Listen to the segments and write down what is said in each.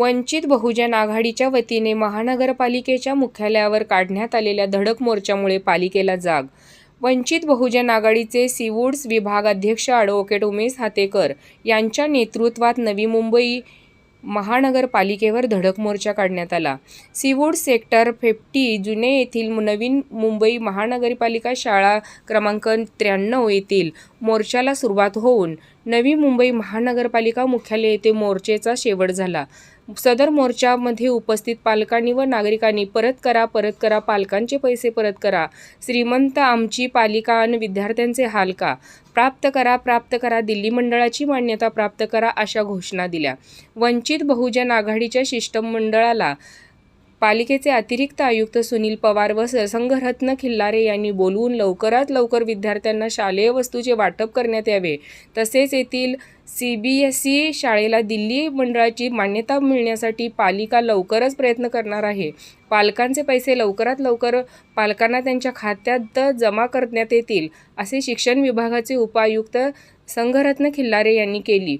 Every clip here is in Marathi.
वंचित बहुजन आघाडीच्या वतीने महानगरपालिकेच्या मुख्यालयावर काढण्यात आलेल्या धडक मोर्चामुळे पालिकेला जाग. वंचित बहुजन आघाडीचे सीवूड्स विभाग अध्यक्ष ॲडव्होकेट उमेश हातेकर यांच्या नेतृत्वात नवी मुंबई महानगरपालिकेवर धडक मोर्चा काढण्यात आला. सीवूड सेक्टर फिफ्टी जुने येथील नवीन मुंबई महानगरपालिका शाळा क्रमांक त्र्याण्णव येथील मोर्चाला सुरुवात होऊन नवी मुंबई महानगरपालिका मुख्यालय येथे मोर्चेचा शेवट झाला. सदर मोर्चामध्ये उपस्थित पालकांनी व नागरिकांनी परत करा परत करा पालकांचे पैसे परत करा. श्रीमंत आमची पालिका आणि विद्यार्थ्यांचे हाल का? प्राप्त करा प्राप्त करा दिल्ली मंडळाची मान्यता प्राप्त करा अशा घोषणा दिल्या. वंचित बहुजन आघाडीच्या शिष्टमंडळाला पालिकेचे अतिरिक्त आयुक्त सुनील पवार व संघरत्न खिल्लारे यांनी बोलवून लवकरात लवकर विद्यार्थ्यांना शालेय वस्तूचे वाटप करण्यात यावे. तसेच येथील सी बी एस ई शाळेला दिल्ली मंडळाची मान्यता मिळण्यासाठी पालिका लवकरच प्रयत्न करणार आहे. पालकांचे पैसे लवकरात लवकर पालकांना त्यांच्या खात्यात जमा करण्यात येतील असे शिक्षण विभागाचे उपायुक्त संघरत्न खिल्लारे यांनी केली.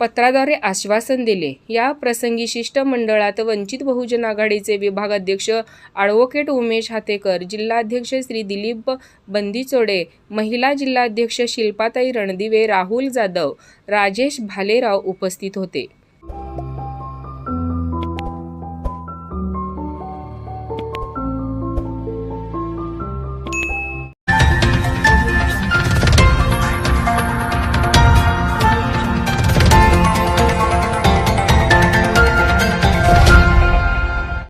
पत्राद्वारे आश्वासन दिले. या प्रसंगी शिष्टमंडळात वंचित बहुजन आघाडीचे विभाग अध्यक्ष ॲडव्होकेट उमेश हातेकर जिल्हाध्यक्ष श्री दिलीप बंदीचोडे महिला जिल्हाध्यक्ष शिल्पाताई रणदिवे राहुल जाधव राजेश भालेराव उपस्थित होते.